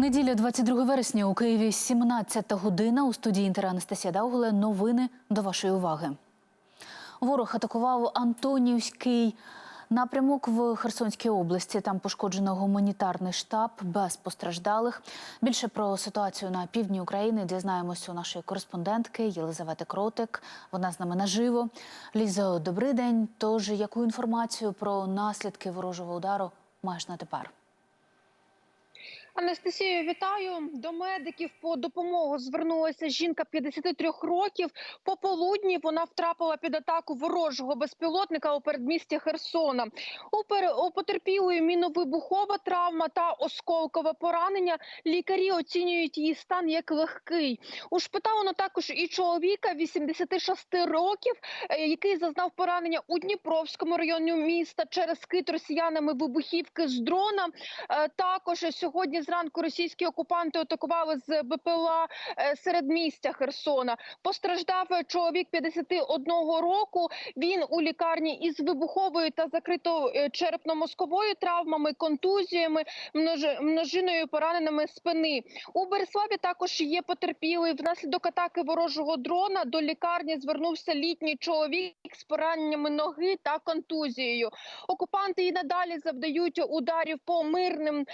Неділя 22 вересня у Києві 17 година. У студії Інтера Анастасія Даугле. Новини до вашої уваги. Ворог атакував Антонівський напрямок в Херсонській області. Там пошкоджено гуманітарний штаб без постраждалих. Більше про ситуацію на півдні України дізнаємося у нашої кореспондентки Єлизавети Кротик. Вона з нами наживо. Лізо, добрий день. Тож яку інформацію про наслідки ворожого удару маєш на тепер? Анастасію, вітаю до медиків по допомогу. Звернулася жінка 53 років. Пополудні вона втрапила під атаку ворожого безпілотника у передмісті Херсона. У, пер... у потерпілої міновибухова травма та осколкове поранення. Лікарі оцінюють її стан як легкий. У Ушпиталено також і чоловіка 86 років, е, який зазнав поранення у Дніпровському районі міста через скид росіянами вибухівки з дрона. Е, Також сьогодні зранку російські окупанти атакували з БПЛА е, середмістя Херсона. Постраждав е, чоловік 51 року. Він у лікарні із вибуховою та закрито е, черепно-мозковою травмами, контузіями, множ- множиною пораненими спини. У Береславі також є потерпілий. Внаслідок атаки ворожого дрона до лікарні звернувся літній чоловік з пораненнями ноги та контузією. Окупанти і надалі завдають ударів по мирним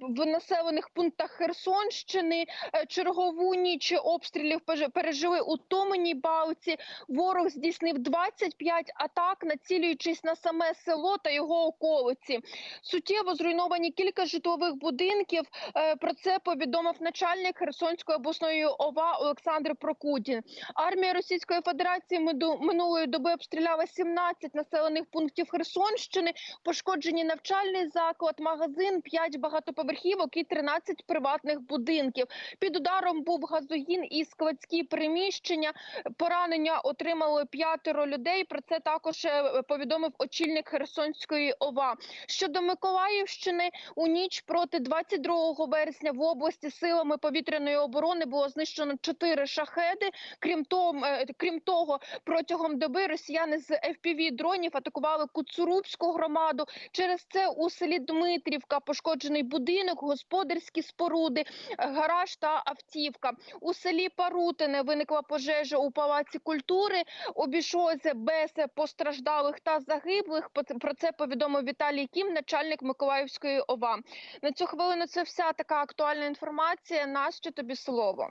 в населених пунктах Херсонщини. Е, чергову ніч обстрілів пере- пережили у Томеній Балці. Ворог здійснив 25 атак, націлюючись на саме село та його околиці. Суттєво зруйновані кілька житлових будинків. Е, Про це повідомив начальник Херсонської обласної ОВА Олександр Прокудін. Армія Російської Федерації минулої доби обстріляла 17 населених пунктів Херсонщини. Пошкоджені навчальний заклад, магазин, 5 багатоповерхівок і 13 приватних будинків. Під ударом був газогін і складські приміщення. Поранення отримали п'ятеро людей. Про це також е, повідомив очільник Херсонської ОВА. Щодо Миколаївщини, у ніч проти 22 вересня в області силами повітряної оборони було знищено чотири шахеди. Крім того, е, крім того, протягом доби росіяни з fpv дронів атакували Куцурубську громаду. Через це у селі Дмитрівка пошкоджений будинок, господарські споруди, гараж та автівка. У селі Парутине виникла пожежа у палаці культури. Обійшлося без постраждалих та загиблих. Про це повідомив Віталій Кім, начальник Миколаївської ОВА. На цю хвилину це вся така актуальна інформація. Настя, тобі слово.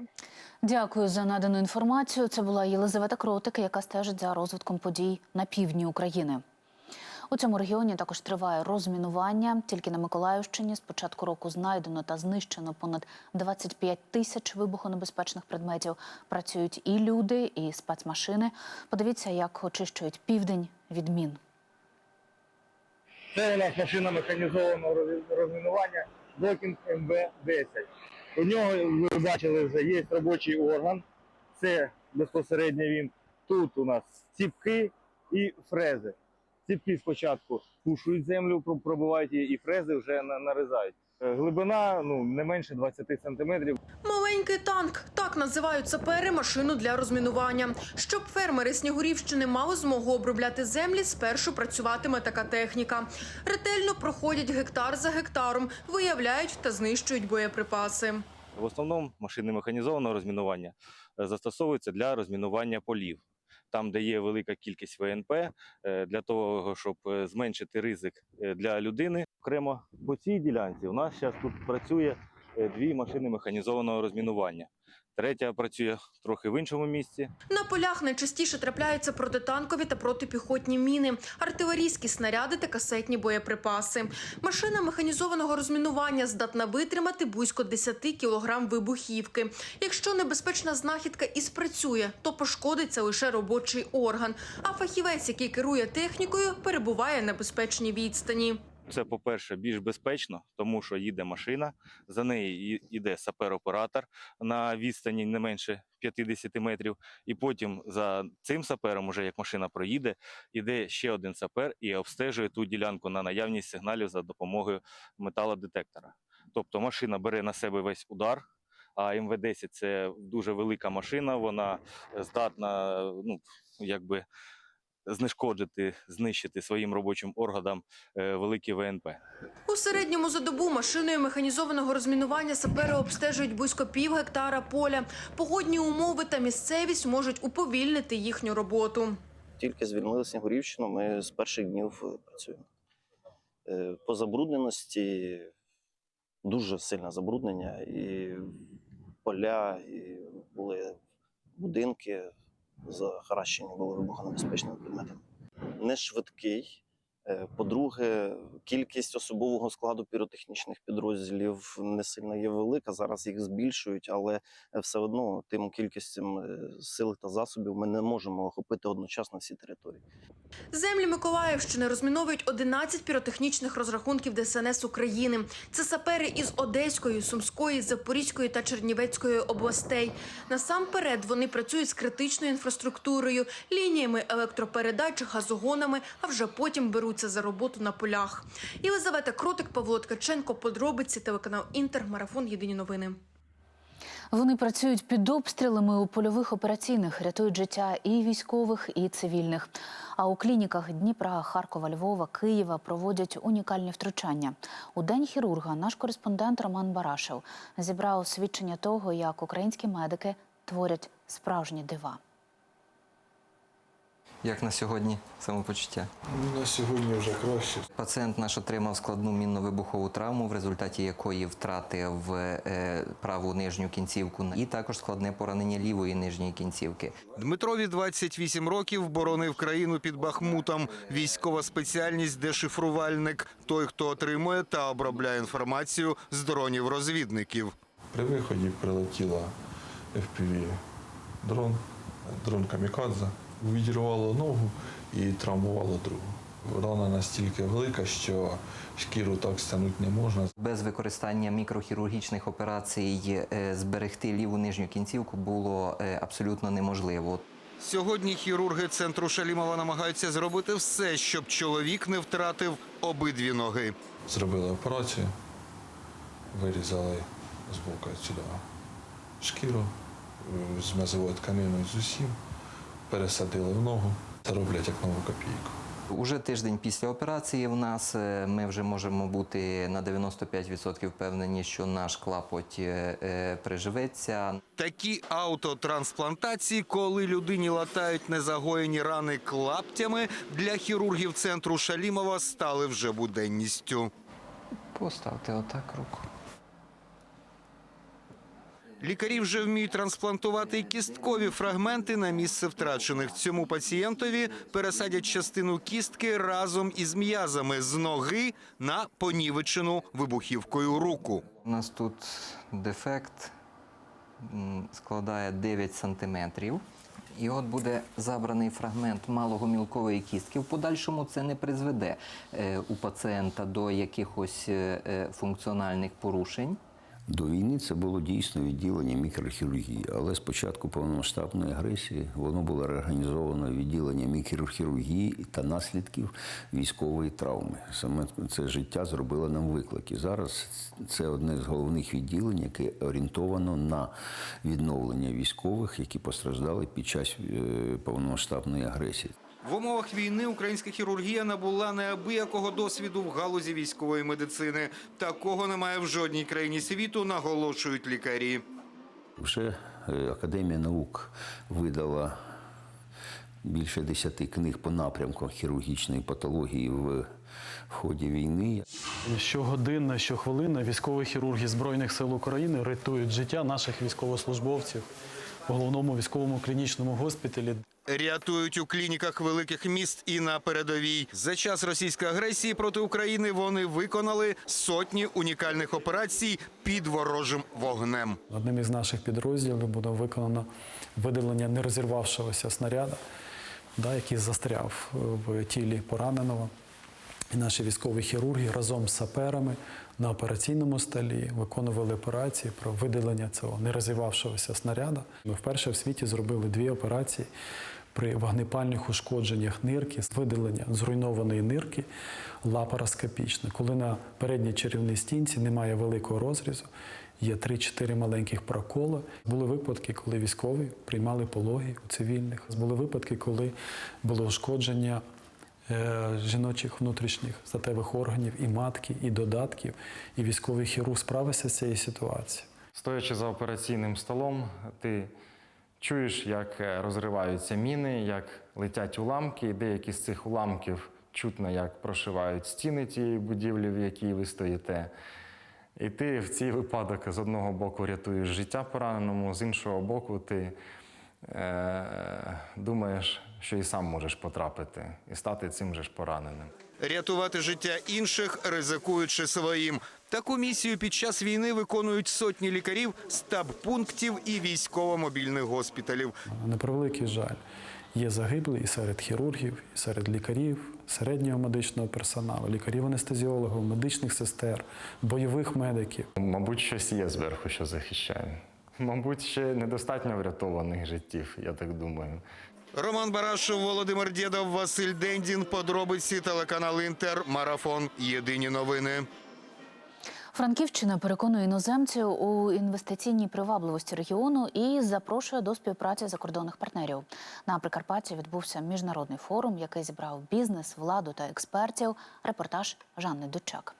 Дякую за надану інформацію. Це була Єлизавета Кротик, яка стежить за розвитком подій на півдні України. У цьому регіоні також триває розмінування. Тільки на Миколаївщині з початку року знайдено та знищено понад 25 тисяч вибухонебезпечних предметів. Працюють і люди, і спецмашини. Подивіться, як очищують південь від мін. Це машина механізованого розмінування Докінг МВ-10. У нього, ви бачили, вже є робочий орган. Це безпосередньо він. Тут у нас ціпки і фрези. Ціпки спочатку пушують землю, про- пробивають її, і фрези вже на- нарізають. Е, Глибина ну, не менше 20 сантиметрів. Маленький танк так називають сапери машину для розмінування. Щоб фермери Снігурівщини мали змогу обробляти землі, спершу працюватиме така техніка. Ретельно проходять гектар за гектаром, виявляють та знищують боєприпаси. В основному машини механізованого розмінування е, застосовуються для розмінування полів. Там, де є велика кількість ВНП, е, для того, щоб е, зменшити ризик е, для людини. Окремо по цій ділянці у нас зараз тут працює дві машини механізованого розмінування. Третя працює трохи в іншому місці. На полях найчастіше трапляються протитанкові та протипіхотні міни, артилерійські снаряди та касетні боєприпаси. Машина механізованого розмінування здатна витримати близько 10 кілограм вибухівки. Якщо небезпечна знахідка і спрацює, то пошкодиться лише робочий орган. А фахівець, який керує технікою, перебуває на безпечній відстані. Це, по-перше, більш безпечно, тому що їде машина, за нею йде сапер-оператор на відстані не менше 50 метрів. І потім за цим сапером, уже як машина проїде, йде ще один сапер і обстежує ту ділянку на наявність сигналів за допомогою металодетектора. Тобто машина бере на себе весь удар. А МВ-10 це дуже велика машина, вона здатна ну, якби знешкодити, знищити своїм робочим органам е, великі ВНП. У середньому за добу машиною механізованого розмінування сапери обстежують близько пів гектара поля. Погодні умови та місцевість можуть уповільнити їхню роботу. Тільки звільнили Снігурівщину, ми з перших днів е, працюємо. Е, По забрудненості дуже сильне забруднення, і поля, і були будинки захаращені, були вибухонебезпечними предметами. Не швидкий. Е, По-друге, кількість особового складу піротехнічних підрозділів не сильно є велика. Зараз їх збільшують, але все одно тим кількістю сил та засобів ми не можемо охопити одночасно всі території. Землі Миколаївщини розміновують 11 піротехнічних розрахунків ДСНС України. Це сапери із Одеської, Сумської, Запорізької та Чернівецької областей. Насамперед вони працюють з критичною інфраструктурою, лініями електропередач, газогонами, а вже потім беруться за роботу на полях. Єлизавета Кротик, Павло Ткаченко, подробиці, телеканал Інтер, марафон Єдині новини. Вони працюють під обстрілами у польових операційних, рятують життя і військових, і цивільних. А у клініках Дніпра, Харкова, Львова, Києва проводять унікальні втручання. У день хірурга наш кореспондент Роман Барашев зібрав свідчення того, як українські медики творять справжні дива. Як на сьогодні самопочуття? На сьогодні вже краще. Пацієнт наш отримав складну мінно-вибухову травму, в результаті якої втратив е, праву нижню кінцівку і також складне поранення лівої нижньої кінцівки. Дмитрові 28 років боронив країну під Бахмутом. Військова спеціальність дешифрувальник. Той, хто отримує та обробляє інформацію з дронів розвідників. При виході прилетіла FPV дрон, дрон Камікадзе. Відірвало ногу і травмувало другу. Рана настільки велика, що шкіру так стягнути не можна. Без використання мікрохірургічних операцій е, зберегти ліву нижню кінцівку було е, абсолютно неможливо. Сьогодні хірурги центру Шалімова намагаються зробити все, щоб чоловік не втратив обидві ноги. Зробили операцію, вирізали з боку сюди шкіру, е, з мезовою тканиною з усім, пересадили в ногу та роблять як нову копійку. Уже тиждень після операції в нас е, ми вже можемо бути на 95% впевнені, що наш клапоть е, е, приживеться. Такі автотрансплантації, коли людині латають незагоєні рани клаптями, для хірургів центру Шалімова стали вже буденністю. Поставте отак руку. Лікарі вже вміють трансплантувати кісткові фрагменти на місце втрачених. Цьому пацієнтові пересадять частину кістки разом із м'язами з ноги на понівечену вибухівкою руку. У нас тут дефект складає 9 сантиметрів. І от буде забраний фрагмент малого-мілкової кістки. В подальшому це не призведе е, у пацієнта до якихось е, е, функціональних порушень. До війни це було дійсно відділення мікрохірургії, але з початку повномасштабної агресії воно було реорганізовано відділення мікрохірургії та наслідків військової травми. Саме це життя зробило нам виклики. Зараз це одне з головних відділень, яке орієнтовано на відновлення військових, які постраждали під час е, повномасштабної агресії. В умовах війни українська хірургія набула неабиякого досвіду в галузі військової медицини. Такого немає в жодній країні світу, наголошують лікарі. Вже е, Академія наук видала більше десяти книг по напрямкам хірургічної патології в, в ході війни. Щогодинна, щохвилинна військові хірурги Збройних сил України рятують життя наших військовослужбовців в головному військовому клінічному госпіталі. Рятують у клініках великих міст і на передовій. За час російської агресії проти України вони виконали сотні унікальних операцій під ворожим вогнем. Одним із наших підрозділів буде виконано видалення нерозірвавшогося снаряда, да, який застряв в тілі пораненого. І наші військові хірурги разом з саперами на операційному столі виконували операції про видалення цього нерозірвавшогося снаряда. Ми вперше в світі зробили дві операції при вогнепальних ушкодженнях нирки, видалення зруйнованої нирки лапароскопічно, коли на передній черевній стінці немає великого розрізу, є 3-4 маленьких проколи. Були випадки, коли військові приймали пологи у цивільних. Були випадки, коли було ушкодження е, жіночих внутрішніх статевих органів і матки, і додатків. І військовий хірург справився з цією ситуацією. Стоячи за операційним столом, ти чуєш, як е, розриваються міни, як летять уламки, і деякі з цих уламків чутно, як прошивають стіни тієї будівлі, в якій ви стоїте. І ти в цей випадок з одного боку рятуєш життя пораненому, з іншого боку, ти е, думаєш, що і сам можеш потрапити і стати цим же ж пораненим. Рятувати життя інших, ризикуючи своїм. Таку місію під час війни виконують сотні лікарів, стаб-пунктів і військово-мобільних госпіталів. На превеликий жаль, є загиблі і серед хірургів, і серед лікарів, середнього медичного персоналу, лікарів-анестезіологів, медичних сестер, бойових медиків. Мабуть, щось є зверху, що захищає. Мабуть, ще недостатньо врятованих життів, я так думаю. Роман Барашов, Володимир Дєдов, Василь Дендін. Подробиці телеканал Інтер. Марафон. Єдині новини. Франківщина переконує іноземців у інвестиційній привабливості регіону і запрошує до співпраці закордонних партнерів. На Прикарпатті відбувся міжнародний форум, який зібрав бізнес, владу та експертів. Репортаж Жанни Дучак.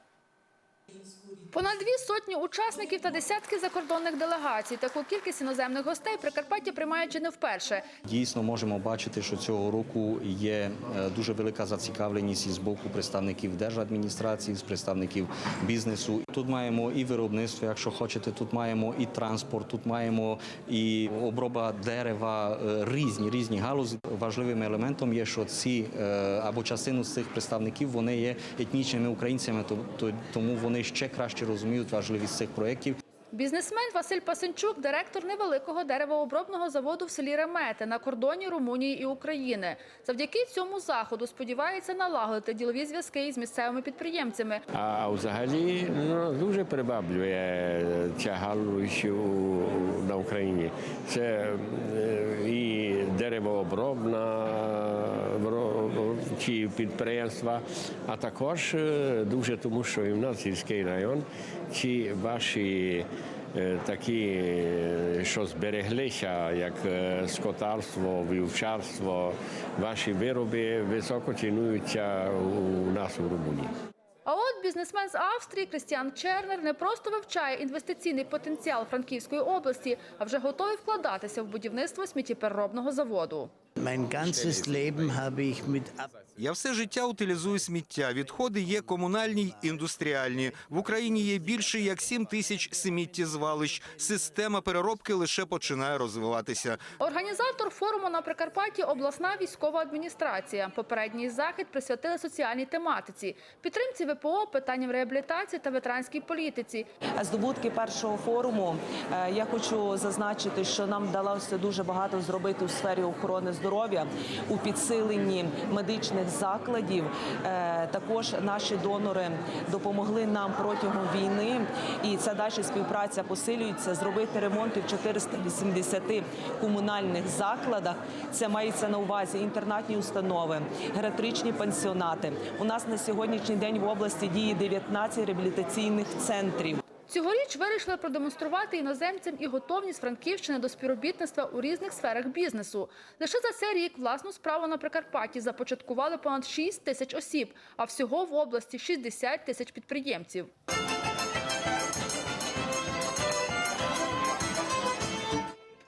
Понад дві сотні учасників та десятки закордонних делегацій. Таку кількість іноземних гостей Прикарпаття приймає чи не вперше. Дійсно можемо бачити, що цього року є е, дуже велика зацікавленість з боку представників держадміністрації, з представників бізнесу. Тут маємо і виробництво, якщо хочете. Тут маємо і транспорт, тут маємо і оброба дерева, е, різні різні галузі. Важливим елементом є, що ці е, або частину з цих представників вони є етнічними українцями, то- то- тому вони ще краще розуміють важливість цих проєктів. Бізнесмен Василь Пасенчук, директор невеликого деревообробного заводу в селі Ремети на кордоні Румунії і України. Завдяки цьому заходу сподівається налагодити ділові зв'язки із місцевими підприємцями. А взагалі ну, дуже приваблює ця галузь на Україні. Це е, і деревообробна ці підприємства, а також е, дуже тому, що і в нас сільський район, ці ваші е, такі, е, що збереглися, як скотарство, вівчарство, ваші вироби високо цінуються у нас у Румунії. А от бізнесмен з Австрії Крістіан Чернер не просто вивчає інвестиційний потенціал Франківської області, а вже готовий вкладатися в будівництво сміттєпереробного заводу. Я все життя утилізую сміття. Відходи є комунальні й індустріальні. В Україні є більше як 7 тисяч сміттєзвалищ. Система переробки лише починає розвиватися. Організатор форуму на Прикарпатті обласна військова адміністрація. Попередній захід присвятили соціальній тематиці, підтримці ВПО, питанням реабілітації та ветеранській політиці. Здобутки першого форуму е, я хочу зазначити, що нам вдалося дуже багато зробити у сфері охорони здоров'я у підсиленні медичних закладів. Е, Також наші донори допомогли нам протягом війни, і ця далі співпраця посилюється. Зробити ремонти в 480 комунальних закладах. Це мається на увазі інтернатні установи, гератричні пансіонати. У нас на сьогоднішній день в області діє 19 реабілітаційних центрів. Цьогоріч вирішили продемонструвати іноземцям і готовність Франківщини до співробітництва у різних сферах бізнесу. Лише за цей рік власну справу на Прикарпатті започаткували понад 6 тисяч осіб, а всього в області 60 тисяч підприємців.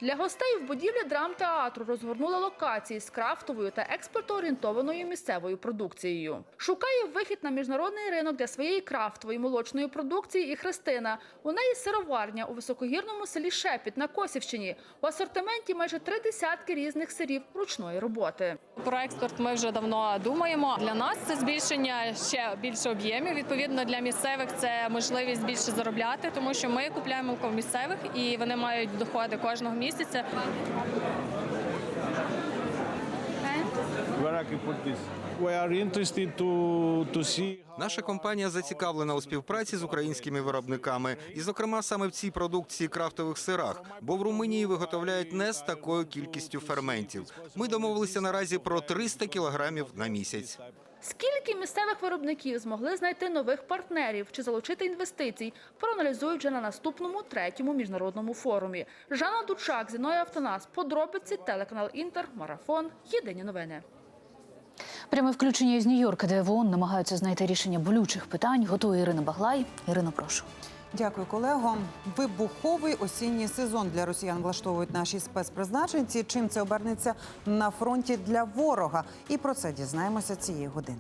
Для гостей в будівлі драмтеатру розгорнули локації з крафтовою та експортоорієнтованою місцевою продукцією. Шукає вихід на міжнародний ринок для своєї крафтової молочної продукції і Христина. У неї сироварня у високогірному селі Шепіт на Косівщині. У асортименті майже три десятки різних сирів ручної роботи. Про експорт ми вже давно думаємо. Для нас це збільшення ще більше об'ємів. Відповідно, для місцевих це можливість більше заробляти, тому що ми купляємо в місцевих і вони мають доходи кожного місяця. Where I can put this? We are interested to, to see Наша компанія зацікавлена у співпраці з українськими виробниками, і, зокрема, саме в цій продукції крафтових сирах, бо в Румунії виготовляють не з такою кількістю ферментів. Ми домовилися наразі про 300 кілограмів на місяць. Скільки місцевих виробників змогли знайти нових партнерів чи залучити інвестицій, проаналізують вже на наступному третьому міжнародному форумі. Жанна Дучак, Зіною Автонас, подробиці, телеканал Інтер, Марафон, Єдині новини. Пряме включення із Нью-Йорка, де в ООН намагаються знайти рішення болючих питань. Готує Ірина Баглай. Ірина, прошу. Дякую, колего. Вибуховий осінній сезон для росіян влаштовують наші спецпризначенці. Чим це обернеться на фронті для ворога? І про це дізнаємося цієї години.